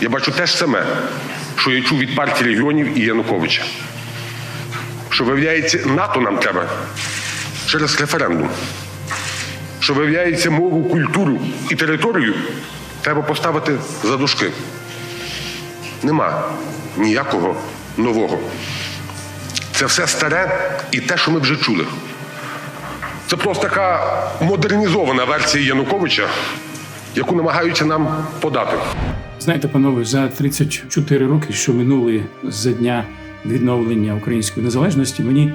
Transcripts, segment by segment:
Я бачу те ж саме, що я чув від партії регіонів і Януковича. Що виявляється, НАТО нам треба через референдум. Що виявляється мову, культуру і територію треба поставити за дужки. Нема ніякого нового. Це все старе і те, що ми вже чули. Це просто така модернізована версія Януковича, яку намагаються нам подати. Знаєте, панове, за 34 роки, що минули з дня відновлення української незалежності, мені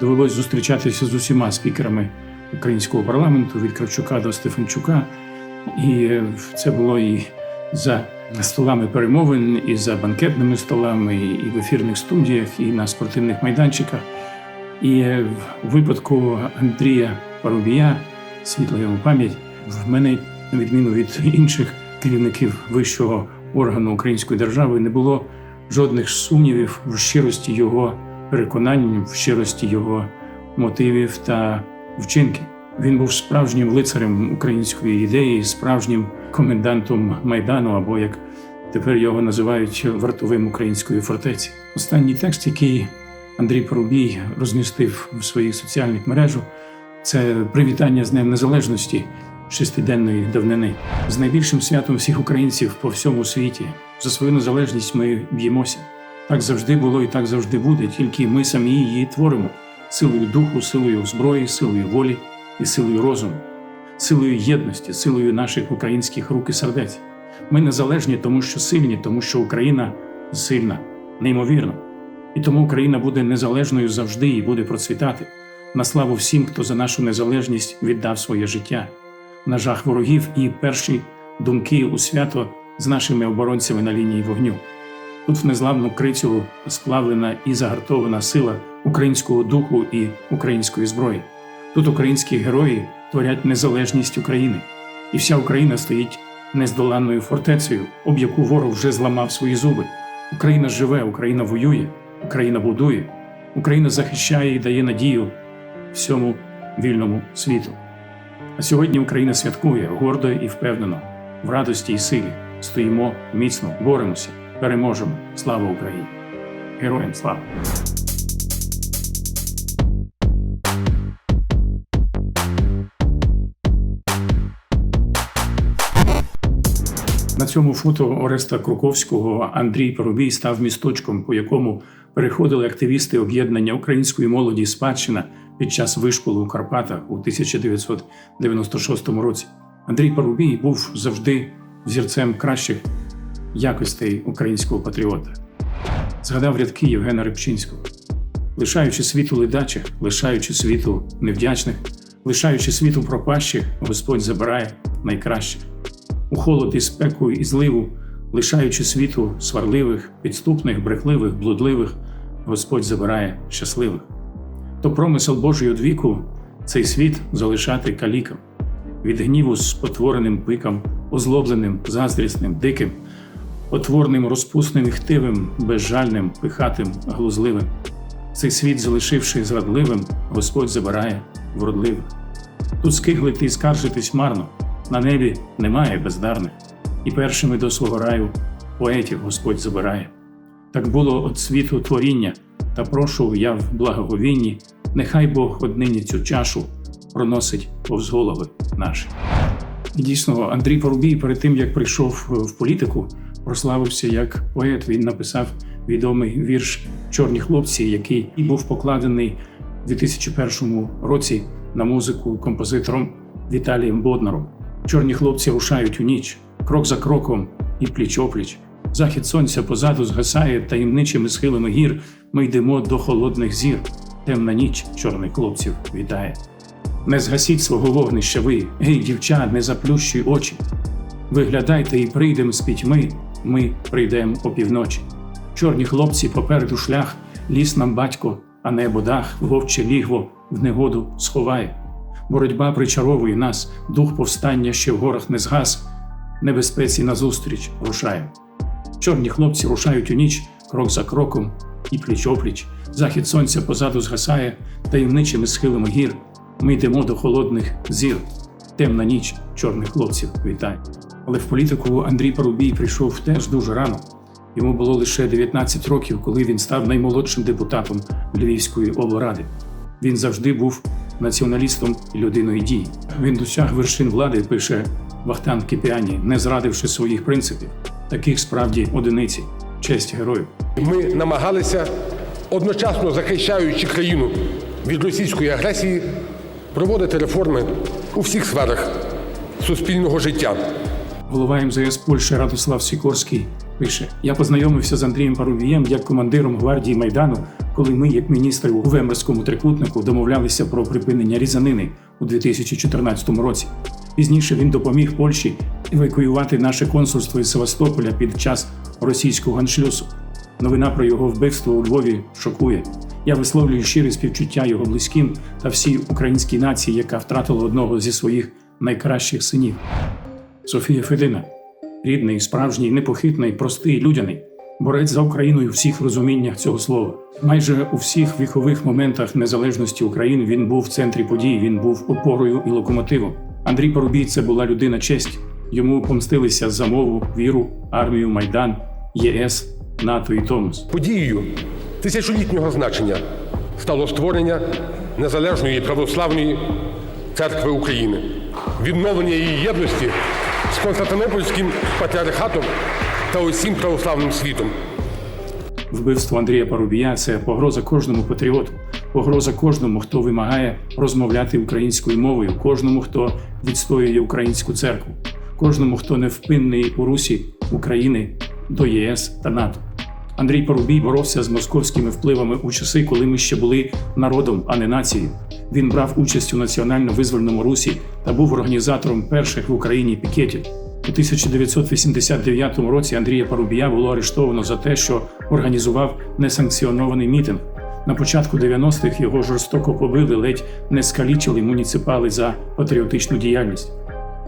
довелось зустрічатися з усіма спікерами українського парламенту від Кравчука до Стефанчука. І це було і за столами перемовин, і за банкетними столами, і в ефірних студіях, і на спортивних майданчиках. І в випадку Андрія Парубія, світла йому пам'ять, в мене, на відміну від інших керівників вищого органу української держави, не було жодних сумнівів в щирості його переконань, в щирості його мотивів та вчинків. Він був справжнім лицарем української ідеї, справжнім комендантом майдану, або як тепер його називають вартовим української фортеці. Останній текст, який Андрій Порубій розмістив в своїх соціальних мережах, це привітання з Днем Незалежності шестиденної давнини з найбільшим святом всіх українців по всьому світі. За свою незалежність ми б'ємося. Так завжди було і так завжди буде, тільки ми самі її творимо силою духу, силою зброї, силою волі і силою розуму, силою єдності, силою наших українських рук і сердець. Ми незалежні, тому що сильні, тому що Україна сильна, неймовірна. І тому Україна буде незалежною завжди і буде процвітати. На славу всім, хто за нашу незалежність віддав своє життя, на жах ворогів і перші думки у свято з нашими оборонцями на лінії вогню. Тут в незламну крицю сплавлена і загартована сила українського духу і української зброї. Тут українські герої творять незалежність України, і вся Україна стоїть нездоланною фортецею, об яку ворог вже зламав свої зуби. Україна живе, Україна воює, Україна будує, Україна захищає і дає надію всьому вільному світу. А сьогодні Україна святкує гордо і впевнено, в радості і силі. Стоїмо міцно, боремося, переможемо. Слава Україні! Героям слава! На цьому фото Ореста Круковського Андрій Парубій став місточком, по якому переходили активісти об'єднання української молоді спадщина під час вишколу у Карпатах у 1996 році. Андрій Парубій був завжди взірцем кращих якостей українського патріота. Згадав рядки Євгена Рибчинського. Лишаючи світу ледачих, лишаючи світу невдячних, лишаючи світу пропащих, Господь забирає найкращих. У холод і спеку і зливу, лишаючи світу сварливих, підступних, брехливих, блудливих, Господь забирає щасливих. То промисел Божий од віку цей світ залишати калікам, від гніву з потвореним пиком, озлобленим, заздрісним, диким, отворним, розпусним і хтивим, безжальним, пихатим, глузливим. Цей світ, залишивши зрадливим, Господь забирає вродливих. Тут скиглити і скаржитись марно, на небі немає бездарних, і першими до свого раю поетів Господь забирає. Так було от світу творіння, та прошу я в благоговінні, нехай Бог однині цю чашу проносить повз голови наші. І дійсно, Андрій Порубій перед тим як прийшов в політику, прославився як поет. Він написав відомий вірш Чорні хлопці, який і був покладений у 2001 році на музику композитором Віталієм Боднаром. Чорні хлопці рушають у ніч, крок за кроком і пліч-опліч. Захід сонця позаду згасає таємничими схилами гір. Ми йдемо до холодних зір. Темна ніч чорних хлопців вітає. Не згасіть свого вогнища ви, гей, дівча, не заплющуй очі. Виглядайте і прийдем з пітьми, ми прийдем опівночі. Чорні хлопці попереду шлях, ліс нам батько, а небо дах, вовче лігво в негоду сховає. Боротьба причаровує нас, дух повстання ще в горах не згас, небезпеці назустріч рушаємо. Чорні хлопці рушають у ніч, крок за кроком і пліч-опліч. Захід сонця позаду згасає таємничими схилами гір. Ми йдемо до холодних зір. Темна ніч чорних хлопців вітає. Але в політику Андрій Парубій прийшов теж дуже рано. Йому було лише 19 років, коли він став наймолодшим депутатом Львівської облради. Він завжди був націоналістом і людиною дії. Він досяг вершин влади, пише Вахтан Кіпіані, не зрадивши своїх принципів. Таких справді одиниці, честь героїв. Ми намагалися, одночасно захищаючи країну від російської агресії, проводити реформи у всіх сферах суспільного життя. Голова МЗС Польщі Радослав Сікорський пише: Я познайомився з Андрієм Парубієм як командиром гвардії Майдану, коли ми, як міністри у Вемерському трикутнику, домовлялися про припинення різанини у 2014 році. Пізніше він допоміг Польщі евакуювати наше консульство із Севастополя під час російського аншлюсу. Новина про його вбивство у Львові шокує. Я висловлюю щире співчуття його близьким та всій українській нації, яка втратила одного зі своїх найкращих синів. Софія Федина, рідний, справжній, непохитний, простий, людяний, борець за Україну у всіх розуміннях цього слова. Майже у всіх вікових моментах незалежності України він був в центрі подій, він був опорою і локомотивом. Андрій Порубій це була людина честь. Йому помстилися за мову, віру, армію, майдан, ЄС, НАТО і Томос. Подією тисячолітнього значення стало створення незалежної православної церкви України, відновлення її єдності з Константинопольським патріархатом та усім православним світом. Вбивство Андрія Парубія це погроза кожному патріоту, погроза кожному, хто вимагає розмовляти українською мовою, кожному, хто відстоює українську церкву, кожному, хто невпинний у русі України до ЄС та НАТО. Андрій Парубій боровся з московськими впливами у часи, коли ми ще були народом, а не нацією. Він брав участь у національно-визвольному русі та був організатором перших в Україні пікетів. У 1989 році Андрія Парубія було арештовано за те, що організував несанкціонований мітинг. На початку 90-х його жорстоко побили, ледь не скалічили муніципали за патріотичну діяльність.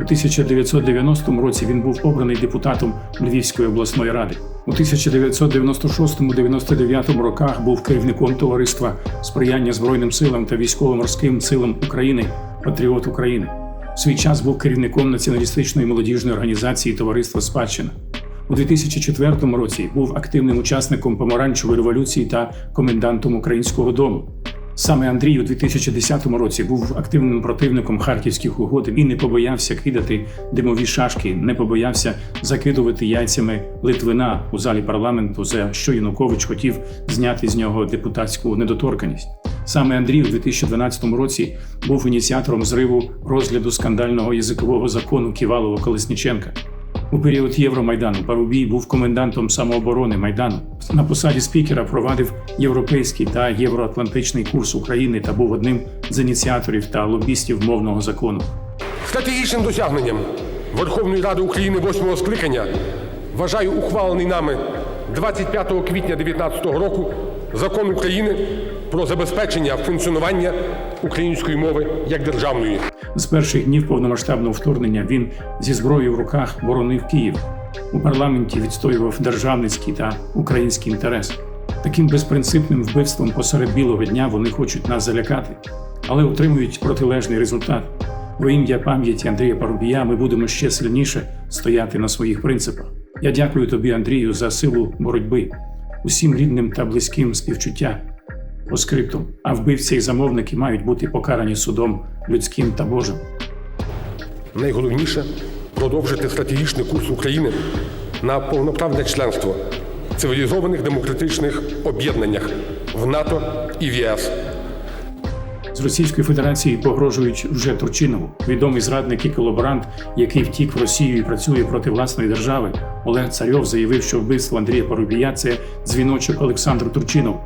У 1990 році він був обраний депутатом Львівської обласної ради. У 1996-99 роках був керівником товариства сприяння Збройним силам та військово-морським силам України Патріот України. В свій час був керівником націоналістичної молодіжної організації Товариство Спадщина. У 2004 році був активним учасником помаранчевої революції та комендантом українського дому. Саме Андрій у 2010 році був активним противником харківських угод і не побоявся кидати димові шашки, не побоявся закидувати яйцями Литвина у залі парламенту, за що Янукович хотів зняти з нього депутатську недоторканість. Саме Андрій у 2012 році був ініціатором зриву розгляду скандального язикового закону Ківалова Колесніченка. У період Євромайдану Парубій був комендантом самооборони Майдану. На посаді спікера провадив європейський та євроатлантичний курс України та був одним з ініціаторів та лобістів мовного закону. Стратегічним досягненням Верховної Ради України восьмого скликання вважаю ухвалений нами 25 квітня 2019 року закон України про забезпечення функціонування української мови як державної. З перших днів повномасштабного вторгнення він зі зброєю в руках боронив Київ. У парламенті відстоював державницький та український інтерес. Таким безпринципним вбивством посеред білого дня вони хочуть нас залякати, але отримують протилежний результат. Во ім'я пам'яті Андрія Парубія ми будемо ще сильніше стояти на своїх принципах. Я дякую тобі, Андрію, за силу боротьби, усім рідним та близьким співчуття. По скрипту, а вбивці і замовники мають бути покарані судом людським та Божим. Найголовніше продовжити стратегічний курс України на повноправне членство в цивілізованих демократичних об'єднаннях в НАТО і в ЄС. З Російської Федерації погрожують вже Турчинову, відомий зрадник і колаборант, який втік в Росію і працює проти власної держави. Олег Царьов заявив, що вбивство Андрія Парубія це дзвіночок Олександру Турчинову.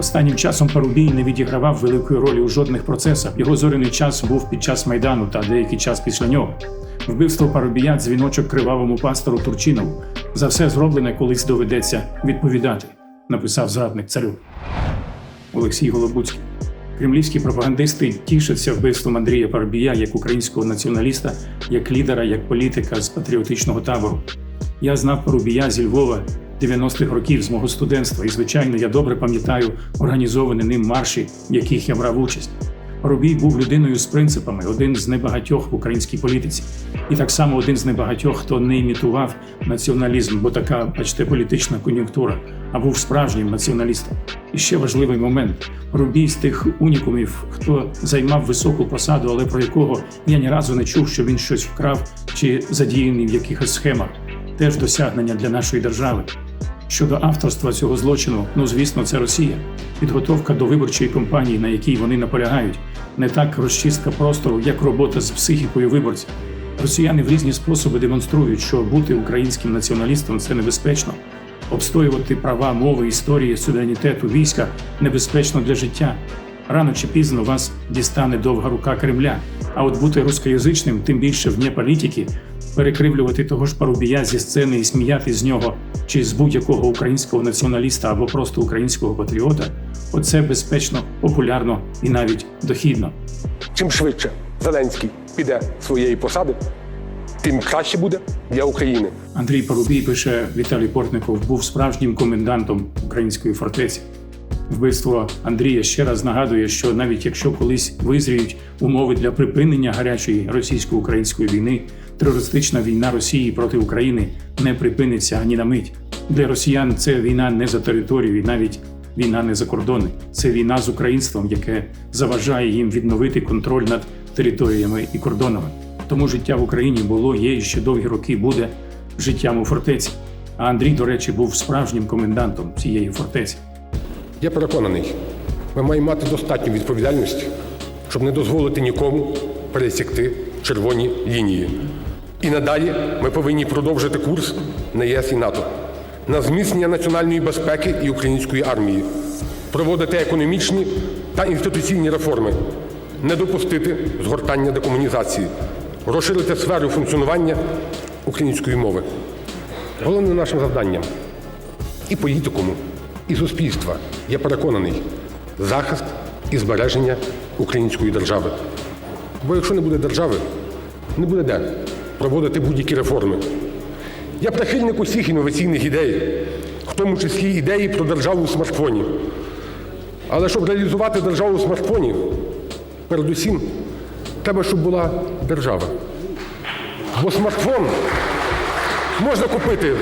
Останнім часом Парубій не відігравав великої ролі у жодних процесах. Його зоряний час був під час майдану та деякий час після нього. Вбивство Парубія дзвіночок кривавому пастору Турчинову. За все зроблене колись доведеться відповідати, написав зрадник царю. Олексій Голобуцький. Кремлівські пропагандисти тішаться вбивством Андрія Парубія як українського націоналіста, як лідера, як політика з патріотичного табору. Я знав Парубія зі Львова 90-х років з мого студентства, і, звичайно, я добре пам'ятаю організовані ним марші, в яких я брав участь. Рубій був людиною з принципами, один з небагатьох в українській політиці, і так само один з небагатьох, хто не імітував націоналізм, бо така, бачите, політична кон'юнктура, а був справжнім націоналістом. І ще важливий момент: Рубій з тих унікумів, хто займав високу посаду, але про якого я ні разу не чув, що він щось вкрав чи задіяний в якихось схемах, теж досягнення для нашої держави. Щодо авторства цього злочину, ну звісно, це Росія. Підготовка до виборчої кампанії, на якій вони наполягають, не так розчистка простору, як робота з психікою виборців. Росіяни в різні способи демонструють, що бути українським націоналістом це небезпечно. Обстоювати права, мови, історії, суверенітету, війська небезпечно для життя. Рано чи пізно вас дістане довга рука Кремля. А от бути рускоязичним, тим більше вне політики, перекривлювати того ж парубія зі сцени і сміяти з нього чи з будь-якого українського націоналіста або просто українського патріота оце безпечно, популярно і навіть дохідно. Чим швидше Зеленський піде своєї посади, тим краще буде для України. Андрій Парубій пише, Віталій Портников був справжнім комендантом української фортеці. Вбивство Андрія ще раз нагадує, що навіть якщо колись визріють умови для припинення гарячої російсько-української війни, терористична війна Росії проти України не припиниться ані на мить. Для росіян це війна не за територію, і навіть війна не за кордони. Це війна з українством, яке заважає їм відновити контроль над територіями і кордонами. Тому життя в Україні було, є і ще довгі роки буде життям у фортеці. А Андрій, до речі, був справжнім комендантом цієї фортеці. Я переконаний, ми маємо мати достатню відповідальність, щоб не дозволити нікому пересікти червоні лінії. І надалі ми повинні продовжити курс на ЄС і НАТО, на зміцнення національної безпеки і української армії, проводити економічні та інституційні реформи, не допустити згортання декомунізації, розширити сферу функціонування української мови. Головним нашим завданням і політикуму, і суспільства, я переконаний, захист і збереження української держави. Бо якщо не буде держави, не буде де проводити будь-які реформи. Я прихильник усіх інноваційних ідей, в тому числі ідеї про державу в смартфоні. Але щоб реалізувати державу в смартфоні, передусім, треба, щоб була держава. Бо смартфон можна купити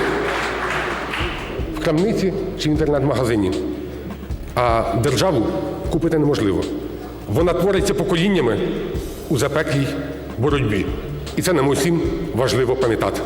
в крамниці чи в інтернет-магазині. А державу купити неможливо. Вона твориться поколіннями у запеклій боротьбі. І це нам усім важливо пам'ятати.